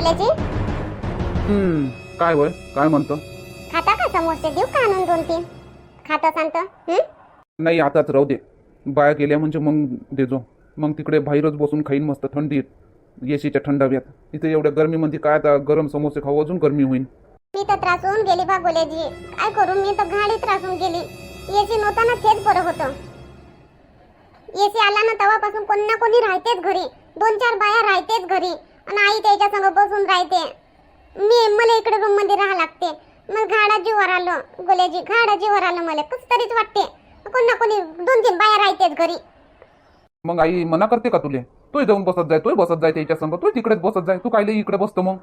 गोल्याजी हम्म काय वय काय म्हणतो? खाता का समोसे? देऊ का आणून दोन तीन? खात हं? नाही आताच राहू दे. बाया गेल्या म्हणजे मग देजो मग तिकडे बाहेरच बसून खाईन मस्त थंडीत एसीच्या थंडाव्यात. इथे एवढ्या गरमीमध्ये काय आता गरम समोसे खाऊ अजून गरमी होईल मी तर त्रासून गेली बा गोल्याजी काय करू मी तर गाडी त्रासून गेली. एसी नव्हता ना तेच बरं होतं. एसी आला ना तेव्हापासून कोणी ना कोणी राहतेच घरी. दोन चार बाया राहतेच घरी. आणि आई त्याच्या संग बसून राहते. मी मला इकडे रूममध्ये राहा लागते. मग घाडा जीवर आलं. गोल्याजी घाडा जीवर आलं मला. कस तरीच वाटते. कोणी ना कोणी दोन तीन बाया राहतेच घरी. मग आई मना करते का तुले? तोय जाऊन बसत जाय तोय बसत जाय त्याच्या संग. तोय तिकडेच बसत जाय. तू कायले इकडे बसतो मग?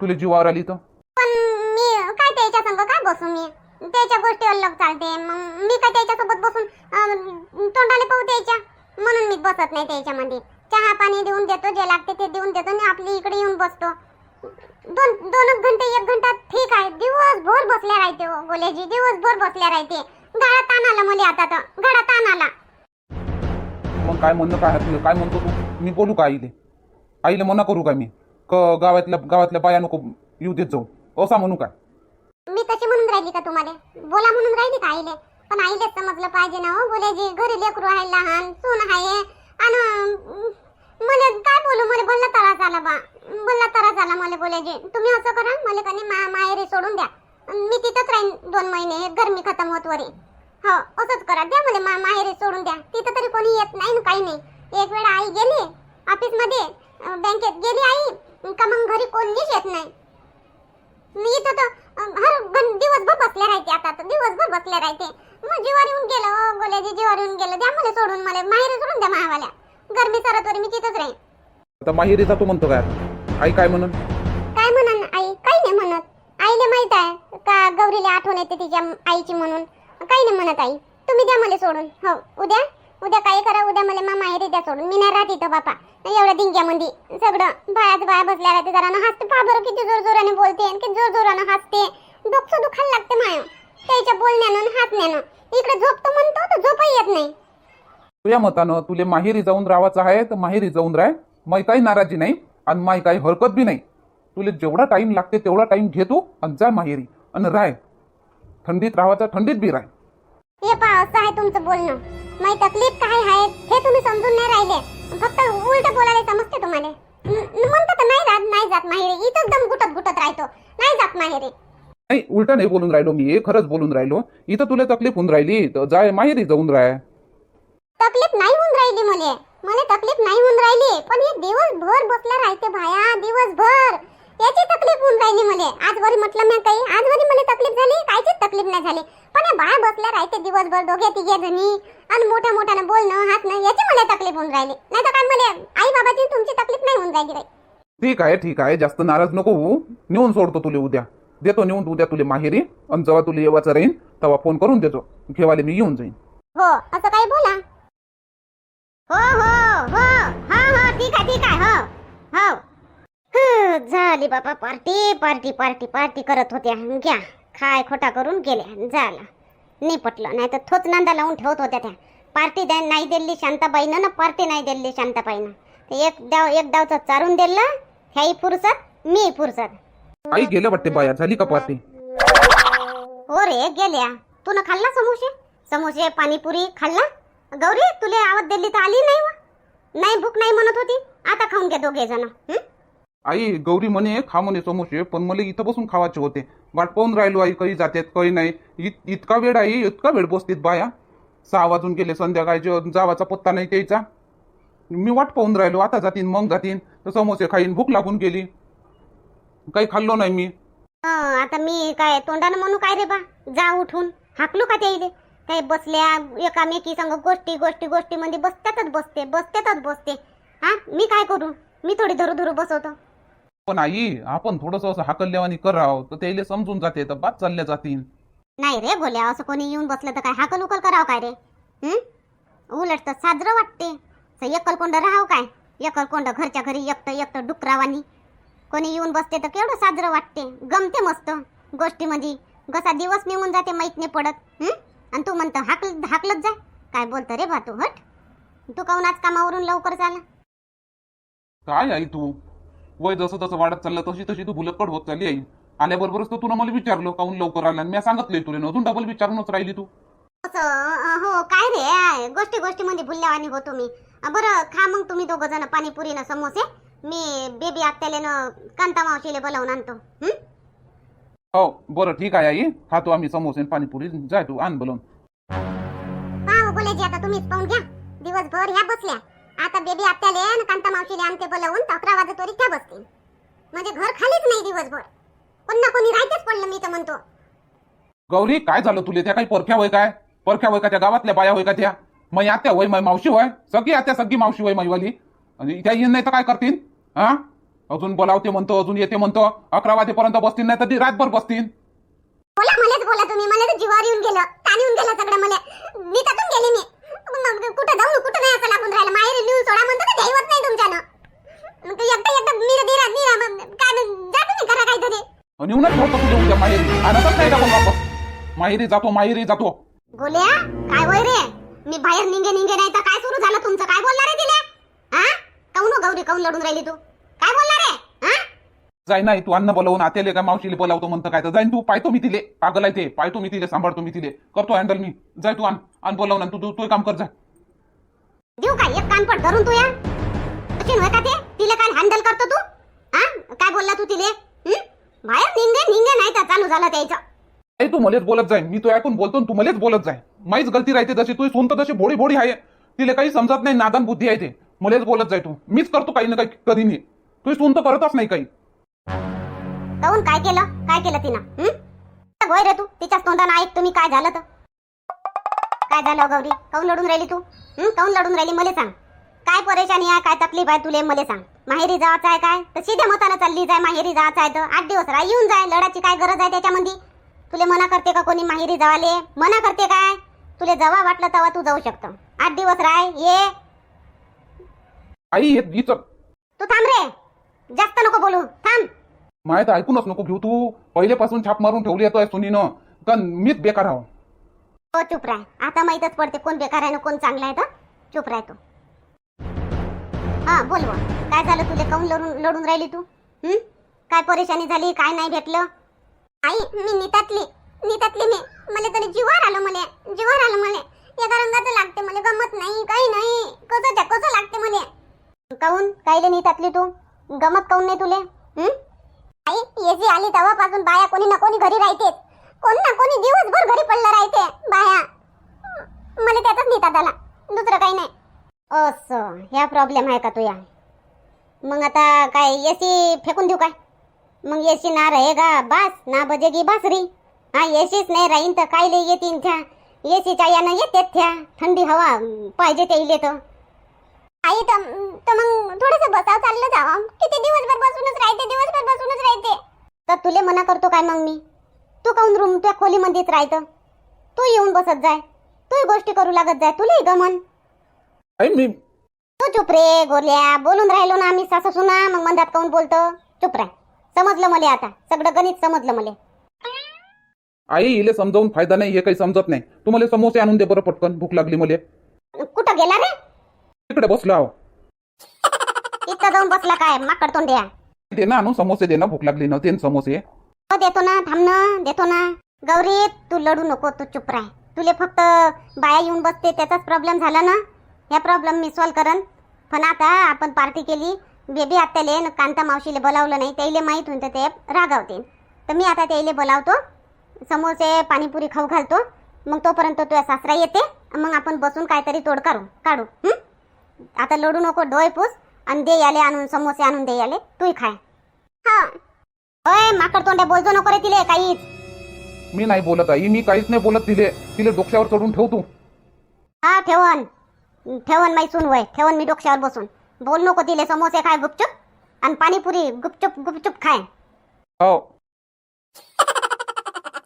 तुले जीवावर आली तर? पण मी काय त्याच्या संग काय बसू मी? त्याच्या गोष्टी अलग चालते. मग मी काय त्याच्यासोबत बसून अं, तोंडाले पाहू द्यायच्या म्हणून मी बसत नाही त्याच्यामध्ये. चहा पाणी देऊन देतो जे लागते ते देऊन देतो आणि आपली इकडे येऊन बसतो. दोन दोन घंटे एक घंटा ठीक आहे. दिवसभर बसल्या राहते हो, गोल्याजी दिवसभर बसल्या राहते. गाडा ताण आला मला आता तर. गाडा ताण आला मग काय म्हणणं काय आहे तुझं काय म्हणतो तू? मी बोलू का आईले आईले मना करू का मी? क गावातल्या गावातल्या बाया नको येऊ देत जाऊ. असा म्हणू काय मी तशी म्हणून राहिली का तुम्हाला? बोला म्हणून राहिली का आईले? पण आईले समजलं पाहिजे ना हो बोलायची घरी लेकरू आहे लहान सून आहे. आणि मला काय बोलू? मला बोलला तरास आला बा. बोलला तरास आला मला बोलायचे. तुम्ही असं करा मला कधी मा माहेरी सोडून द्या. मी तिथंच राहीन दोन महिने गर्मी गरमी खतम होत वरी. हो असंच करा. द्या मला मा माहेरी सोडून द्या. तिथं तरी कोणी येत नाही ना काही नाही. एक वेळा आई गेली ऑफिसमध्ये बँकेत गेली आई का मग घरी कोणीच येत नाही. मी इथं तर हर दिवसभर बसले राहते आता तर दिवसभर बसले राहते. मग जीवार येऊन गेलं ओ, गोल्याजी जीवार येऊन गेलं. द्या मला सोडून मला माहेर सोडून द्या मावाल्या. गरमी सरतवर मी तिथंच राहीन. आता माहेरी जातो म्हणतो काय? आई काय म्हणून? काय म्हणन आई? काही नाही म्हणत. आईला माहीत आहे का गौरीला आठवण येते तिच्या आईची म्हणून. काही नाही म्हणत आई. तुम्ही द्या मला सोडून. हो उद्या? उद्या काय करा उद्या मला मा माहेरी द्या सोडून. मी नाही राहत इथं बापा. एवढ्या दिंग्यामध्ये सगळं बायाच बाया बसल्या राहते जरा. हसते. पहा बरं किती जोर जोराने बोलते आणि किती जोर जोरानं हसते. डोकं दुखायला लागते माया. त्याच्या बोलण्यानं आणि हसण्यानं इकडे झोपतो म्हणतो तर झोपही येत नाही. तुझ्या मतानं तुले माहेरी जाऊन राहायचं आहे तर माहेरी जाऊन राह. माई काही नाराजी नाही आणि माई काही हरकत बी नाही. तुले जेवढा टाइम लागते तेवढा टाइम घे तू आणि जा माहेरी आणि राह. थंडीत राहायचं थंडीत बी राह. हे पहा असं आहे तुमचं बोलणं. माझी तकलीफ काय आहे हे तुम्ही समजून नाही राहिले. फक्त उलट बोलायला समजते तुम्हाला. म्हणतात नाही राहत नाही जात माहेरी. इथंच दम गुटत गुटत राहतो. नाही जात माहेरी. नाही उलटा नाही बोलून राहिलो मी खरंच बोलून राहिलो. इथं तुला तकलीफ होऊन राहिली तर जाय माहेरी जाऊन राह. तकलीफ नाही होऊन राहिली मला. मला तकलीफ नाही होऊन राहिली पण हे दिवसभर बसल्या राहते भाया दिवसभर. याची तकलीफ होऊन राहिली मला. आजवरी म्हटलं मी काही आजवरी मला तकलीफ झाली कायचीच तकलीफ नाही झाली. पण बाया बसल्या राहते दिवसभर दोघे तिघे जणी. आणि मोठ्या मोठ्यानं बोलणं हातणं याची मला तकलीफ होऊन राहिली. नाही तर काय मला आई बाबाची तुमची तकलीफ नाही होऊन राहिली बाई. ठीक आहे ठीक आहे. जास्त नाराज नको होऊ. नेऊन सोडतो तुले उद्या. देतो नेऊन उद्या तुले माहेरी. आणि जेव्हा तुला येवाचं राहीन तेव्हा फोन करून देतो. घेवाले मी येऊन जाईन. हो असं काही बोला. हो हो हो. हा हा ठीक आहे ठीक आहे हो. हो. हं, झाली बाबा पार्टी पार्टी पार्टी पार्टी करत होत्या घ्या. खाय खोटा करून गेल्या झालं. नाही पटलं नाही तर थोच नांदा लावून ठेवत होत्या त्या. पार्टी द्या नाही दिली शांताबाईनं ना पार्टी नाही दिली शांताबाईनं. ते एक डाव एक डावचं चारून दिलं ह्याही फुरसत मी फुरसत. आई गेल्या वाटते बाया झाली का पार्टी? हो रे गेल्या. तू न खाल्ला समोसे? समोसे पाणीपुरी खाल्ला? गौरी तुले आवत दिली तर आली नाही वा. नाही भूक नाही म्हणत होती. आता खाऊन घे दोघे जण आई गौरी म्हणे खा म्हणे समोसे पण मला इथं बसून खावायचे होते. वाट पाहून राहिलो आई काही जातात काही नाही. इत- इतका वेळ आई इतका वेळ बसतीत बाया. सहा वाजून गेले संध्याकाळचे जावाचा पत्ता नाही त्याचा मी वाट पाहून राहिलो आता जातीन मग जातीन. तर समोसे खाईन भूक लागून गेली. काही खाल्लो नाही मी. आता मी काय तोंडानं म्हणू काय रे बा? जा उठून. हाकलू का ते काय बसल्या एकामेकी संग गोष्टी गोष्टी गोष्टी मध्ये बसत्यातच बसते बसत्यातच बसते. हा? मी काय करू? मी थोडी धरू धरू बसवतो. पण आई आपण थोडस असं हाकलल्यावानी करावं तर त्याला समजून जाते तर बाद चालल्या जातीन नाही रे बोल्या असं कोणी येऊन बसलं तर काय हाकल उकल करावं काय रे? हं? उलट तर साजरं वाटते. एकल कोंड राहावं काय? एकल कोंड घरच्या घरी एकटं एकटं डुकरावानी कोणी येऊन बसते तर केवढं साजरं वाटते. गमते मस्त. गोष्टीमध्ये कसा दिवस निघून जाते माहीत नाही पडत. हं? आणि तू म्हणतो हाकल हाकलत जाय काय बोलतो रे बा तू हट. तू काहून आज कामावरून लवकर चाला काय आई तू? वय जसं तसं वाढत चाललं तशी तशी तू भुलक्कड होत चालली आई. आल्याबरोबरच तर तुला मला विचारलं काहून लवकर आला? मी सांगितलंय तुला अजून डबल विचारूनच राहिली तू. असं हो काय रे आय, गोष्टी गोष्टीमध्ये भुलल्यावानी होतो मी बरं खा मग तुम्ही दोघं जण पाणीपुरी ना समोसे. मी बेबी आत्याले न कांता मावशीले बोलावून आणतो. हं? हो बरं ठीक आहे आई. खातो आम्ही समोसे आणि पाणीपुरी जाय तू आण बोलवून हा बोलायची आता तुम्हीच पाहून घ्या. दिवसभर ह्या बसल्या. आता बेबी आत्याले आणि कांता मावशीले आणते बोलावून अकरा वाजतोरी त्या बसतील. म्हणजे घर खालीच नाही दिवसभर. कोण ना कोणी राहतेच पडलं मी तर म्हणतो. गौरी काय झालं तुले? त्या काही परख्या होय काय? परख्या होय का त्या गावातल्या बाया होय का त्या? मै आत्या होय मै मावशी होय? सगळी आत्या सगळी मावशी होय मैवाली आणि त्या येईन नाही तर काय करतील? हा? अजून बोलावते म्हणतो अजून येते म्हणतो. अकरा वाजेपर्यंत बसतील नाही तर रातभर बसतील. बोला मलाच बोला तुम्ही. मला तर जीवावर येऊन गेलं. ताण येऊन गेलं सगळं मला. मी गेली मी. मग कुठं जाऊ कुठं नाही असं लागून राहिलं. माहेर लिहून सोडा म्हणतो तर दैवत नाही तुमच्यानं. मग तू एकटं एकटं मीरा धीरा मीरा मग काय मग जा तुम्ही करा काहीतरी. आणि येऊनच होतं तुझ्या उद्या माहेरी. आणतच नाही का पण वापस. माहेरी जातो माहेरी जातो. गोल्या काय होय रे? मी बाहेर निघे निघे नाही तर काय सुरू झालं तुमचं? काय बोलणार रे तिले? हा काऊन हो गौरी काऊन लढून राहिली तू? जाय नाही तू अन्न बोलवून आतेले का मावशीले बोलावतो म्हणतं काय तर. जाईन तू पाहतो मी तिले. पागल आहे ते. पाहतो मी तिले सांभाळतो मी तिले. करतो हँडल मी. जाय तू आण. आण बोलावून. तू तू काम कर जा. देऊ काय? एक कानपट धरून तू या. कशी होय का ते. तिले काय हँडल करतो तू? हा? काय बोलला तू तिले? बाहेर निघे निघे नाही तर चालू झालं त्याचं. आई तू मलेच बोलत जाय. मी तो ऐकून बोलतो तू मलेच बोलत जाय. माहीच गलती राहते जशी तू. सुनत तशी भोडी भोडी आहे. तिला काही समजत नाही. नादान बुद्धी आहे ते. मलेच बोलत जाय तू. मीच करतो काही ना काही कधी नाही तू सुन तर करतच नाही काही. काऊन काय केलं? काय केलं तिनं? होय रे तू? तिच्याच तोंडानं ऐक तुम्ही काय झालं तर. काय झालं गौरी? काऊन लढून राहिली तू? काऊन लढून राहिली? मला सांग. काय परेशानी आहे? काय तकलीफ आहे तुले? मला सांग. माहेरी जायचं आहे काय? तर सीध्या मतानं चालली जाय माहेरी जायचं आहे तर. आठ दिवस राह येऊन जाय. लढाची काय गरज आहे त्याच्यामध्ये तुले मना करते का कोणी माहेरी जावाले? मना करते काय? तुले जेव्हा वाटलं तेव्हा तू जाऊ शकतो. आठ दिवस राय ये. आई तू थांब रे. जास्त नको बोलू. थांब. माहीत ऐकूनच नको घेऊ तू. पहिलेपासून छाप मारून ठेवली आहे सुनीनं. का मीच बेकार आहो. हो चुप राह. आता माहीतच पडते कोण बेकार आहे ना कोण चांगला आहे तर चुप राह तू. हा बोल बुवा. काय झालं तुले काऊन लढून लढून राहिली तू? हं? काय परेशानी झाली? काय नाही भेटलं? आई मी नीतातली. नीतातली मी. मला तरी जीवार आलं मला. जीवार आलं मला. एका रंगाचं लागते मला. गमत नाही काही नाही. कसं त्या कसं लागते मला? काऊन? कायले नीतातली तू? गमत काऊन नाही तुले? आई येसी आली तेव्हापासून बाया कोणी ना कोणी घरी राहते कोण ना कोणी दिवसभर घरी पडलं राहते बाया. मला त्याचाच नेतात आला दुसरं काही नाही. असं ह्या प्रॉब्लेम आहे का तुया? मग आता काय एसी फेकून देऊ काय? मग एसी ना रहेगा बास ना बजेगी बासरी. हा एसीच नाही राहीन तर काय लई येतीन त्या? एसीच्या यानं येते त्या. थंडी हवा पाहिजे ते इले तर. आई तर मग थोडंसं बसाव चाललं जावं. किती दिवसभर बसूनच राहते दिवसभर बसूनच राहते. तर तुले मना करतो काय मग मी? तू काऊन रूम त्या खोलीमध्येच राहतं? तू येऊन बसत जाय. तू गोष्टी करू लागत जाय. तुलाही गमन आई मी तू चुप रे गोरल्या बोलून राहिलो ना आम्ही सासू सुना मग मंदात काऊन बोलतो? चुप राह. समजलं मला आता. सगळं गणित समजलं मला. आई इले समजावून फायदा नाही हे काही समजत नाही. तू मला समोसे आणून दे बरं पटकन. भूक लागली मला. कुठं गेला रे? तिकडे बसलो आहो. इथं जाऊन बसला काय? माकड तोंड्या. दे ना समोसे दे ना भूक लागली ना ते समोसे. हो देतो ना थांब ना देतो ना. गौरी तू लढू नको तू चुप राह. तुले फक्त बाया येऊन बसते त्याचाच प्रॉब्लेम झाला ना. ह्या प्रॉब्लेम मी सॉल्व करन पण आता आपण पार्टी केली. बेबी आत्याले न कांता मावशीले बोलावलं नाही त्याईले माहीत होतं ते रागावते तर मी आता त्याईले बोलावतो. समोसे पाणीपुरी खाऊ घालतो. मग तोपर्यंत तुझ्या सासरा येते. मग आपण बसून काहीतरी तोड काढू काढू. हं? आता लढू नको डोळे पूस आणि दे याले आणून समोसे आणून दे याले. तूही खाय हा. ओय माकड तोंड्या बोलतो नको रे तिले काहीच. मी नाही बोलत आई मी काहीच नाही बोलत तिले. तिले डोक्यावर चढून ठेव तू. हा ठेवन ठेवन माई सून वय. ठेवन मी डोक्यावर बसून. बोल नको तिले समोसे खाय गुपचूप आणि पाणीपुरी गुपचूप गुपचूप खाय. हो.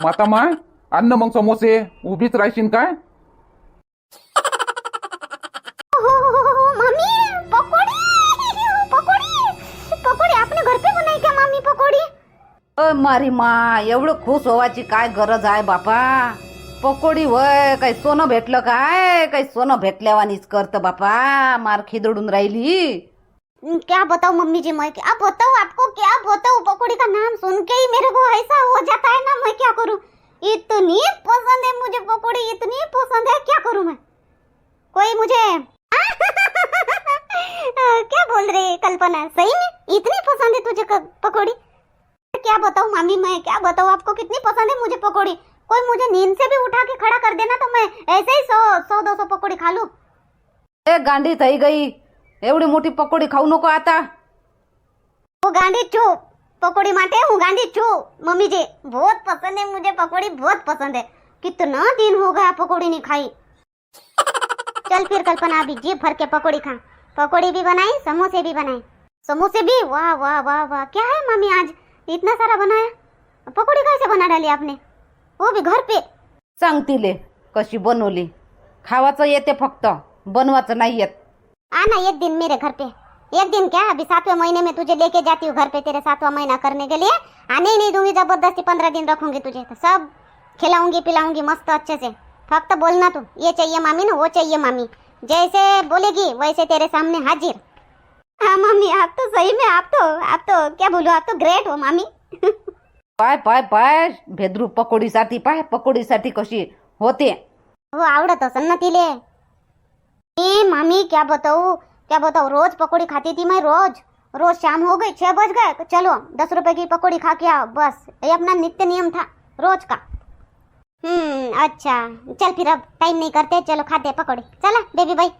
माता माय अन्न मग समोसे. उभीच राहशील काय? मारी मा एवढं खुश होवायची काय गरज आहे बापा? पकोडी वय काही सोनं भेटलं काय? काही सोनं भेटल्यावानीच करतं बापा मार खिदडून राहिली. क्या बताऊं मम्मी जी मैं क्या बताऊं आपको क्या बताऊं? पकौड़ी का नाम सुन के ही मेरे को ऐसा हो जाता है ना मैं क्या करूं? इतनी पसंद है मुझे पकौड़ी इतनी पसंद है क्या करूं मैं? कोई मुझे? क्या बोल रहे कल्पना? सही में? इतनी पसंद है तुझे क- पकौड़ी? क्या बताऊँ? मामी मैं क्या बताऊँ? आपको कितनी पसंद है मुझे पकौड़ी? कोई मुझे नींद से भी उठा के खड़ा कर देना तो मैं ऐसे ही सौ सौ दो सौ पकौड़ी खा लूँ। ए गांधी थी गई। एवडी मोटी पकौड़ी खाऊ नको आता। वो गांडी चुप पकौड़ी माटे हूँ गांधी चुप मम्मी जी बहुत पसंद है मुझे पकौड़ी बहुत पसंद है। कितना दिन हो गया पकौड़ी नहीं खाई। चल फिर कल्पना अभी जीप भर के पकौड़ी खा। पकौड़ी भी बनाई समोसे भी बनाए। समोसे भी? वाह वाह वाह वाह। क्या है मम्मी आज? इतना सारा बनाया? पकौड़ी कैसे बना डाली आपने? वो भी घर पे। सांग तिले कशी बनवली. खावाचं येते फक्त बनवाचं नाही येत. आना एक दिन मेरे घर पे. एक दिन क्या? अभी सातवें महीने में तुझे लेके जाती हूँ घर पे तेरे सातवां महीना करने के लिए. आने ही नहीं दूंगी जबरदस्ती पंद्रह दिन रखूंगी तुझे. तो सब खिलाऊंगी पिलाऊंगी मस्त अच्छे से. फक्त बोलना तू ये चाहिए मामी ना वो चाहिए मामी. जैसे बोलेगी वैसे तेरे सामने हाजिर. हाँ मम्मी आप तो सही में आप तो आप तो क्या बोलूं आप तो ग्रेट हो मामी पाय पाय पाय भेद्रू पकोडीसाठी पाय पकोडीसाठी कशी होते? वो आवडत असेल ना तिले। ए मामी क्या बताऊँ क्या बताऊँ रोज पकौड़ी खाती थी मैं रोज। रोज शाम हो गई छह बज गए तो चलो दस रुपए की पकौड़ी खा के आओ बस ये अपना नित्य नियम था रोज का। हम्म अच्छा चल फिर अब टाइम नहीं करते चलो खाते पकौड़ी। चला बेबी बाई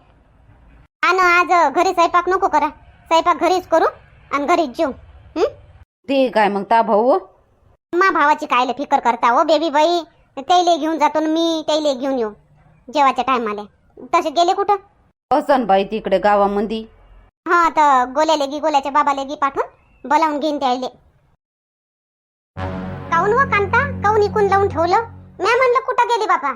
आणि आज घरी स्वयंपाक नको करा। स्वयंपाक घरीच करू आणि घरीच जेऊ. हम्म ते काय मग ता भाऊ मा भावाची कायले फिकर करता हो बेबी बाई. त्याला घेऊन जातो ना मी त्याला घेऊन येऊ. जेवायच्या टायमाला. तसे गेले कुठं? असन बाई तिकडे गावामध्ये हा तर गोल्या लेगी गोल्याच्या बाबा लेगी पाठवून बोलावून घेईन त्याले. काऊन व कांता? काऊन इकून लावून ठेवलं? मी म्हणलं कुठं गेली बाबा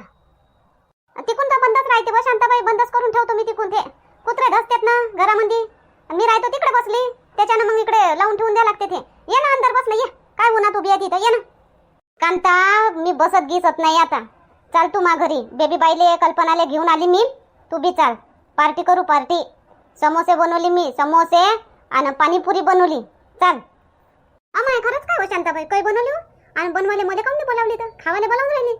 तिकून तर बंदच राहते व शांताबाई बंदच करून ठेवतो मी तिकून ते. कुत्रे धसतात ना घरामध्ये मी राहतो तिकडे बसली. त्याच्यानं मग इकडे लावून ठेवून द्या लागते ते. ये ना अंदर बसलं ये. काय उन्हात उभी आहे तिथं? ये ना. कांता मी बसत गिसत नाही आता. चाल तू मा घरी. बेबी बाईले कल्पनाले घेऊन आली मी. तू बी चाल. पार्टी करू पार्टी. समोसे बनवली मी. समोसे आणि पाणीपुरी बनवली. चाल. अमाय खरंच काय हो शांताबाई? काही बनवली? हो आणि बनवायला मला काऊन नाही बोलावली तर? खावायला बोलावून राहिली.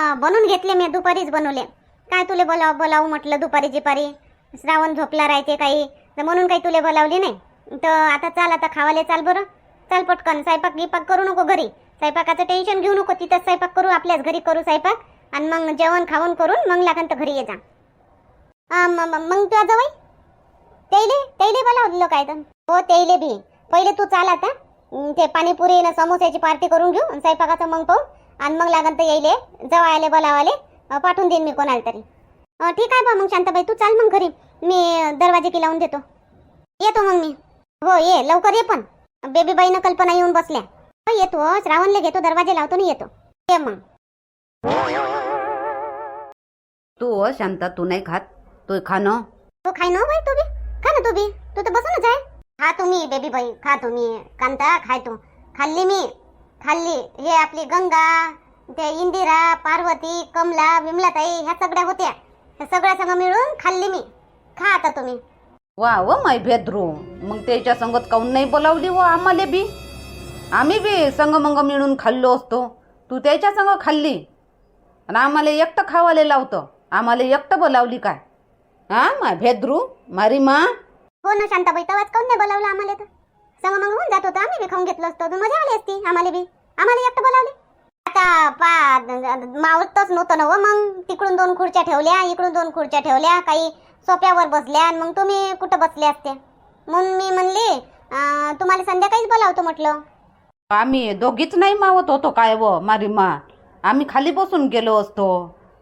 हा, बनवून घेतले मी दुपारीच बनवले. काय तुले बोलाव बोलावू म्हटलं दुपारी जिपारी श्रावण झोपला राहते काही. तर म्हणून काही तुले बोलावली नाही. तर आता चाल आता खावाले चाल बरं. चाल पटकन स्वयंपाक गिपाक करू नको घरी. स्वयंपाकाचं टेन्शन घेऊ नको तिथं स्वयंपाक करू आपल्याच घरी करू स्वयंपाक. आणि मग जेवण खाऊन करून मग लागन तर घरी ये जा. मग तुझ्या जवळ? तेले तेले बोलावलं काय तर? हो तेले बी. पहिले तू चाल आता. ते पाणीपुरी ना समोस्याची पार्टी करून घेऊ आणि स्वयंपाकाचं मग पाहू. आणि मग लागन तर येईले जवळ बोलावाले. पाठवून देईन मी कोणाला तरी. ठीक आहे बा मग शांताबाई तू चाल मग घरी. मी दरवाजे की लावून देतो. येतो मग मी. हो ये लवकर ये पण. बेबी बाईनं कल्पना येऊन बसल्या. हो येतो. श्रावणला घेतो दरवाजे लावतो ना येतो. ये मग. तू अ, शांता तू नाही खात? तू खाणं तू खाय ना बाई तू बी. खा ना तू बी. तू तर बसूनच आहे. खा तुम्ही बेबी बाई खा तुम्ही कांता खाय तू. खाल्ली मी. खाल्ली. हे आपली गंगा ते इंदिरा पार्वती कमला विमलाताई ह्या सगळ्या होत्या. ह्या सगळ्या संग मिळून खाल्ली मी. खा आता तुम्ही. वा व माय भेद्रू मग त्याच्या संगत काऊन नाही बोलावली व आम्हाला बी? आम्ही बी संग मंग मिळून खाल्लो असतो. तू त्याच्या संग खाल्ली? आणि आम्हाला एकटं खावाले लावतं. आम्हाला एकटं बोलावली काय? हा माय भेद्रू मारी मा? हो ना शांताबाई तवाच काऊन नाही बोलावलं आम्हाला तर? संग मग होऊन जात होतं आम्ही बी खाऊन घेतलं असतं. तर मजा आली असती आम्हाला बी? आम्हाला एकटं बोलावले? आता पा मावतच नव्हतं ना हो मग. तिकडून दोन खुर्च्या ठेवल्या इकडून दोन खुर्च्या ठेवल्या काही सोप्यावर बसल्या आणि मग तुम्ही कुठं बसले असते? म्हणून मी म्हणली तुम्हाला संध्याकाळीच बोलावतो म्हटलं. आम्ही दोघीच नाही मावत होतो काय व मारी मा. आम्ही खाली बसून गेलो असतो.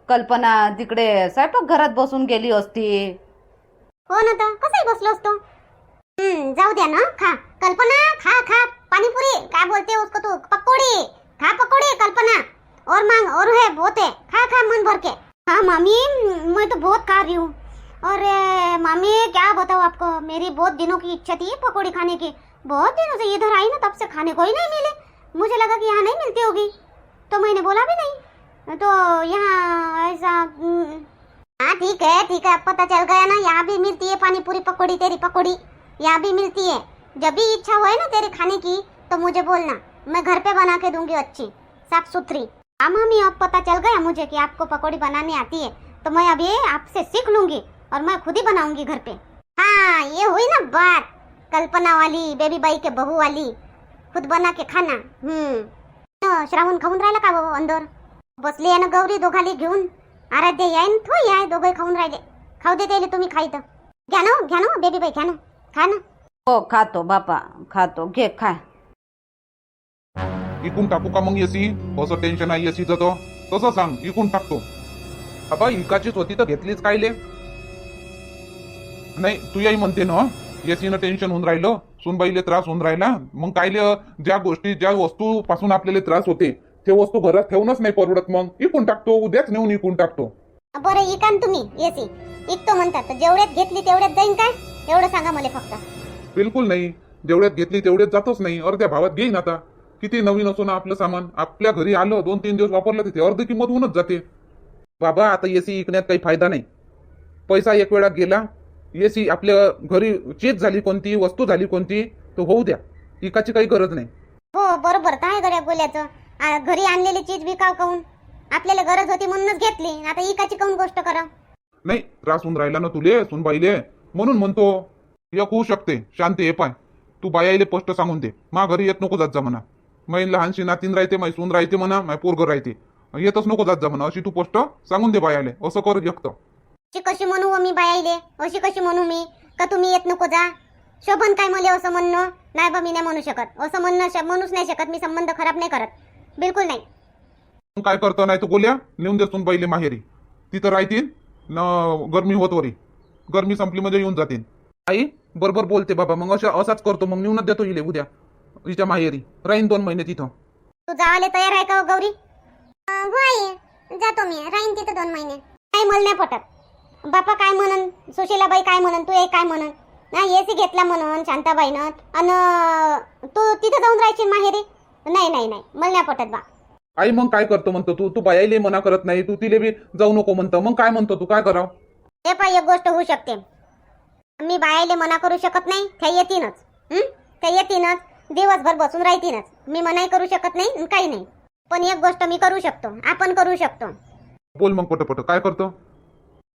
कल्पना तिकडे स्वयंपाक घरात बसून गेली असती. हो ना तर कसंही बसलो असतो? जाऊ द्या ना खा. कल्पना खा खा. पानीपुरी काय बोलते उसको तू? पकोड़ी. खा पकोड़ी कल्पना. और मांग और है बहुत है. खा खा मन भर के. हाँ मामी मैं तो बहुत खा रही हूँ. अरे मामी क्या बताओ आपको? मेरी बहुत दिनों की इच्छा थी पकौड़ी खाने की। बहुत दिनों से इधर आई ना तब से खाने को ही नहीं मिले। मुझे लगा कि यहाँ नहीं मिलती होगी। तो मैंने बोला भी नहीं। तो यहाँ ऐसा हम्म, हाँ ठीक है ठीक है अब पता चल गया ना यहाँ भी मिलती है पानी पूरी पकौड़ी तेरी पकौड़ी। यहाँ भी मिलती है। जब भी इच्छा होए ना तेरे खाने की तो मुझे बोलना। मैं घर पे बना के दूँगी अच्छी साफ़ सुथरी। हाँ मामी अब पता चल गया मुझे कि आपको पकौड़ी बनाने आती है। तो मैं अभी आपसे सीख लूँगी। और मैं खुद ही बनाऊंगी घर पे। हाँ ये हुई ना बात। कल्पना वाली बेबी बाई के बहू वाली। खुद बना के खाना। हम्म। श्रावण खाऊन राहिला का भाऊ अंदर? बसली आहे ना गौरी दोघाली घेऊन। आराध्य याय तो याय दोघे खाऊन राहिले. खाऊ दे त्याले तुम्ही खाईत घ्या ना घ्या ना बेबी बाई घ्या ना. खा ना. हो खातो बापा खातो. घे खाय इकून टाकू का मग एसी असं टेन्शन आहे एसीचं तर. तसं सांग इकून टाकतो. आता इकाचीच होती तर घेतलीच कायले? नाही तू याही म्हणते ना एसीनं टेन्शन होऊन राहिलं सुनबाईले त्रास होऊन राहिला मग कायले ज्या गोष्टी ज्या वस्तू पासून आपल्याला त्रास होते ते वस्तू घरात ठेवूनच नाही परवडत मग. इकून टाकतो उद्याच नेऊन इकून टाकतो. बरं इकान तुम्ही इकतो म्हणतात जेवढ्यात घेतली तेवढ्यात जाईन काय? एवढं सांगा मला फक्त. बिलकुल नाही. जेवढ्यात घेतली तेवढ्यात जातच नाही. अर्ध्या भावात घेईन आता. किती नवीन असो ना आपलं सामान. आपल्या घरी आलं दोन तीन दिवस वापरलं तिथे अर्धी किंमत होऊनच जाते. बाबा आता एसी इकण्यात काही फायदा नाही. पैसा एक वेळा गेला एसी आपल्या घरी चीज झाली कोणती वस्तू झाली कोणती तो होऊ द्या. इकाची काही गरज नाही. हो बरोबर. काय गड्या बोल्याचं? आ, घरी आणलेली चीज विकाव काऊन? आपल्याला गरज होती म्हणूनच घेतली. आता इकाची काऊन गोष्ट करा नाही त्रास होऊन राहिला ना तुले सुनबाईले. म्हणून म्हणतो एक होऊ शकते. शांती हे पाय. तू बायाईले पोस्ट सांगून दे. मा घरी येत नको जात जा म्हणा. मै लहानशी नातीन राहते माई सून राहते म्हणा माय पोरग राहते. येतच नको जात जा म्हणा अशी तू पोस्ट सांगून दे बायाले असं कर एकतं अशी कशी म्हणू मी बायाईले? अशी कशी म्हणू मी? का तुम्ही येत नको जा? शोभन काय मला असं म्हणणं? नाही बा मी नाही म्हणू शकत. असं म्हणणं म्हणूच नाही शकत. मी संबंध खराब नाही करत. बिलकुल नाही. मग काय करतो नाही तर गोल्या? नेऊन दे सुनबाईले माहेरी. तिथं राहतील. न गरमी होत वरी. गरमी संपली म्हणजे येऊन जातील. आई बरोबर बोलते बाबा. मग अशा असाच करतो. मग नेऊनच देतो इले उद्या. हिच्या माहेरी. राहीन दोन महिने तिथं. तू जावाले तयार आहे का हो गौरी? हो आई. जातो मी. राहीन तिथं दोन महिने. काय मला नाही पटत. बापा काय म्हणन? सुशीलाबाई काय म्हणन? तू एक काय म्हणन? ना एसी घेतला म्हणून शांताबाईनं. आणि तू तिथं जाऊन राहायची माहेरी? नाही नाही नाही. मला नाही पटत बा. आई मग काय करतो म्हणतो? तू तू बायाईले मना करत नाही. तू तिले बी जाऊ नको म्हणतो. मग काय म्हणतो तू? काय करावं? हे पाय एक गोष्ट होऊ शकते. मी बायाले मना करू शकत नाही त्या येतीनच. हं? त्या येतीनच. दिवसभर बसून राहतीनच. मी मनाई करू शकत नाही आणि काही नाही. पण एक गोष्ट मी करू शकतो. आपण करू शकतो. बोल मग पटपट. काय करतो?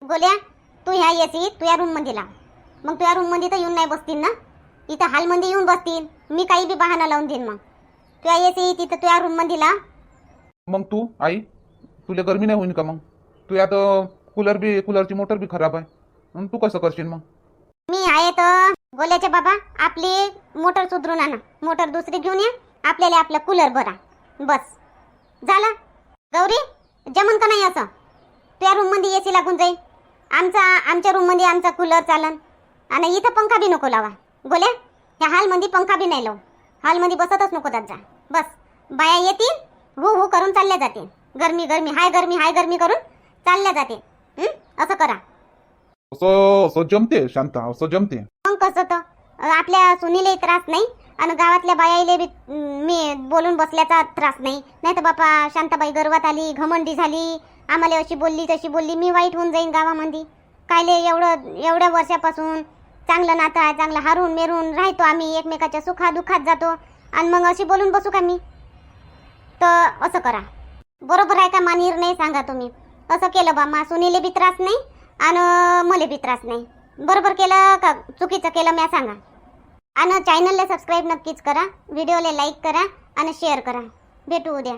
गोल्या तू ह्या येसी तू या रूममध्ये लाव. मग तू या रूममध्ये तर येऊन नाही बसतील ना? इथं हॉलमध्ये येऊन बसतील. मी काही बी बहाणा लावून देईन मग. तू या येसी तिथं तू या रूममध्ये लाव. मग तू आई तुला गरमी नाही होईन का मग? तू आता कूलर बी कूलरची मोटर बी खराब आहे. मग तू कसं करशील मग? मी आहे तर गोल्याचे बाबा आपली मोटर सुधरून आणा. मोटर दुसरी घेऊन या. आपल्याला आपला कूलर भरा. बस. झालं? गौरी जमन का नाही असं? तुझ्या रूममध्ये एसी लागून जाईल आमचा आमच्या रूममध्ये आमचा कूलर चालन. आणि इथं पंखा बी नको लावा. गोल्या ह्या हॉलमध्ये पंखा बी नाही लावू. हॉलमध्ये बसतच नको जात जा. बस. बाया येतील हू हू करून चालल्या जाते गरमी गरमी हाय गरमी हाय गरमी करून चालल्या जाते हं? असं करा. असं असं जमते शांता. असं जमते. मग कसं तर? आपल्या सुनीलाही त्रास नाही आणि गावातल्या बायाईले बी अं, मी बोलून बसल्याचा त्रास नाही. नाही तर बापा शांताबाई गर्वात आली घमंडी झाली. आम्हाला अशी बोलली तशी बोलली. मी वाईट होऊन जाईन गावामध्ये. कायले एवढं एवढ्या वर्षापासून चांगलं नातं आहे चांगलं हारून मेरून राहतो आम्ही एकमेकाच्या सुखा दुःखात जातो. आणि मग अशी बोलून बसू का मी? तर असं करा. बरोबर आहे का मानिर नाही सांगा तुम्ही. असं केलं बा मा सुनीले बी त्रास नाही आणि मले बी त्रास नाही. बरोबर केलं का? चुकीचं केलं म्या सांगा. आणि चॅनलला सबस्क्राईब नक्कीच करा. व्हिडिओला लाईक करा आणि शेअर करा. भेटू उद्या.